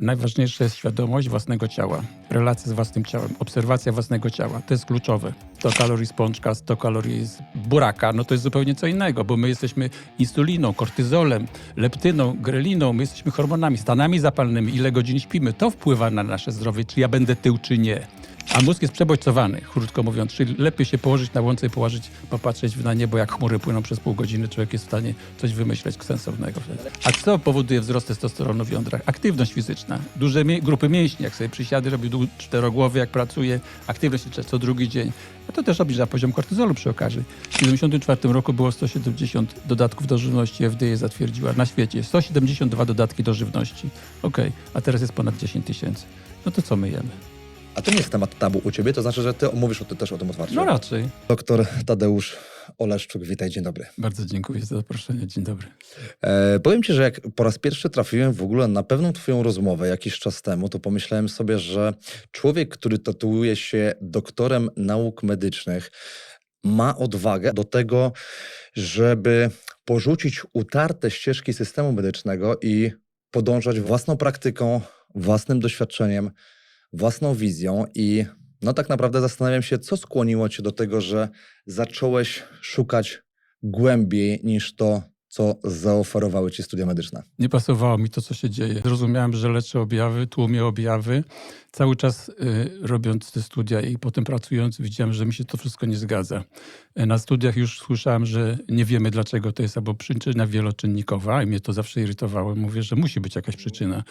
Najważniejsza jest świadomość własnego ciała, relacja z własnym ciałem, obserwacja własnego ciała. To jest kluczowe. 100 kalorii z pączka, 100 kalorii z buraka, no to jest zupełnie co innego, bo my jesteśmy insuliną, kortyzolem, leptyną, greliną, my jesteśmy hormonami, stanami zapalnymi, ile godzin śpimy. To wpływa na nasze zdrowie, czy ja będę tył, czy nie. A mózg jest przebodźcowany, krótko mówiąc, czyli lepiej się położyć na łące i położyć, popatrzeć na niebo, jak chmury płyną przez pół godziny, człowiek jest w stanie coś wymyśleć sensownego. A co powoduje wzrost testosteronu w jądrach? Aktywność fizyczna, duże grupy mięśni, jak sobie przysiady robi czterogłowy, jak pracuje, aktywność co drugi dzień. A to też obniża poziom kortyzolu przy okazji. W 1974 roku było 170 dodatków do żywności, FDA zatwierdziła na świecie. 172 dodatki do żywności. Okej, a teraz jest ponad 10 tysięcy. No to co my jemy? A to nie jest temat tabu u ciebie, to znaczy, że ty mówisz o ty też o tym otwarcie. No raczej. Doktor Tadeusz Oleszczuk, witaj, dzień dobry. Bardzo dziękuję za zaproszenie. Dzień dobry. E, powiem ci, że jak po raz pierwszy trafiłem w ogóle na pewną twoją rozmowę jakiś czas temu, to pomyślałem sobie, że człowiek, który tytułuje się doktorem nauk medycznych, ma odwagę do tego, żeby porzucić utarte ścieżki systemu medycznego i podążać własną praktyką, własnym doświadczeniem, własną wizją i no tak naprawdę zastanawiam się, co skłoniło cię do tego, że zacząłeś szukać głębiej niż to, co zaoferowały ci studia medyczne. Nie pasowało mi to, co się dzieje. Zrozumiałem, że leczę objawy, tłumię objawy. Cały czas y, robiąc te studia i potem pracując, widziałem, że mi się to wszystko nie zgadza. Y, Na studiach już słyszałem, że nie wiemy, dlaczego to jest albo przyczyna wieloczynnikowa i mnie to zawsze irytowało. Mówię, że musi być jakaś przyczyna.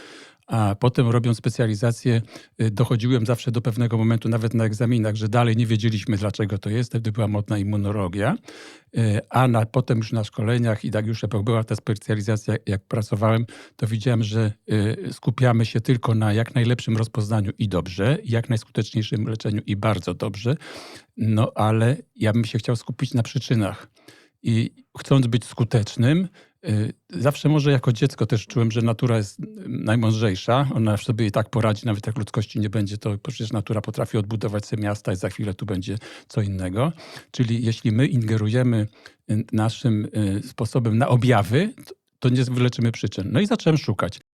A potem robiąc specjalizację, y, dochodziłem zawsze do pewnego momentu, nawet na egzaminach, że dalej nie wiedzieliśmy, dlaczego to jest. Wtedy była modna immunologia. Y, A na, potem już na szkoleniach i tak już była ta specjalizacja, jak pracowałem, to widziałem, że y, skupiamy się tylko na jak najlepszym rozpoznaniu i dobrze, jak najskuteczniejszym leczeniu i bardzo dobrze. No ale ja bym się chciał skupić na przyczynach. I chcąc być skutecznym, y, zawsze może jako dziecko też czułem, że natura jest najmądrzejsza. Ona sobie i tak poradzi, nawet jak ludzkości nie będzie, to przecież natura potrafi odbudować sobie miasta i za chwilę tu będzie co innego. Czyli jeśli my ingerujemy y, naszym y, sposobem na objawy, to nie wyleczymy przyczyn. No i zacząłem szukać.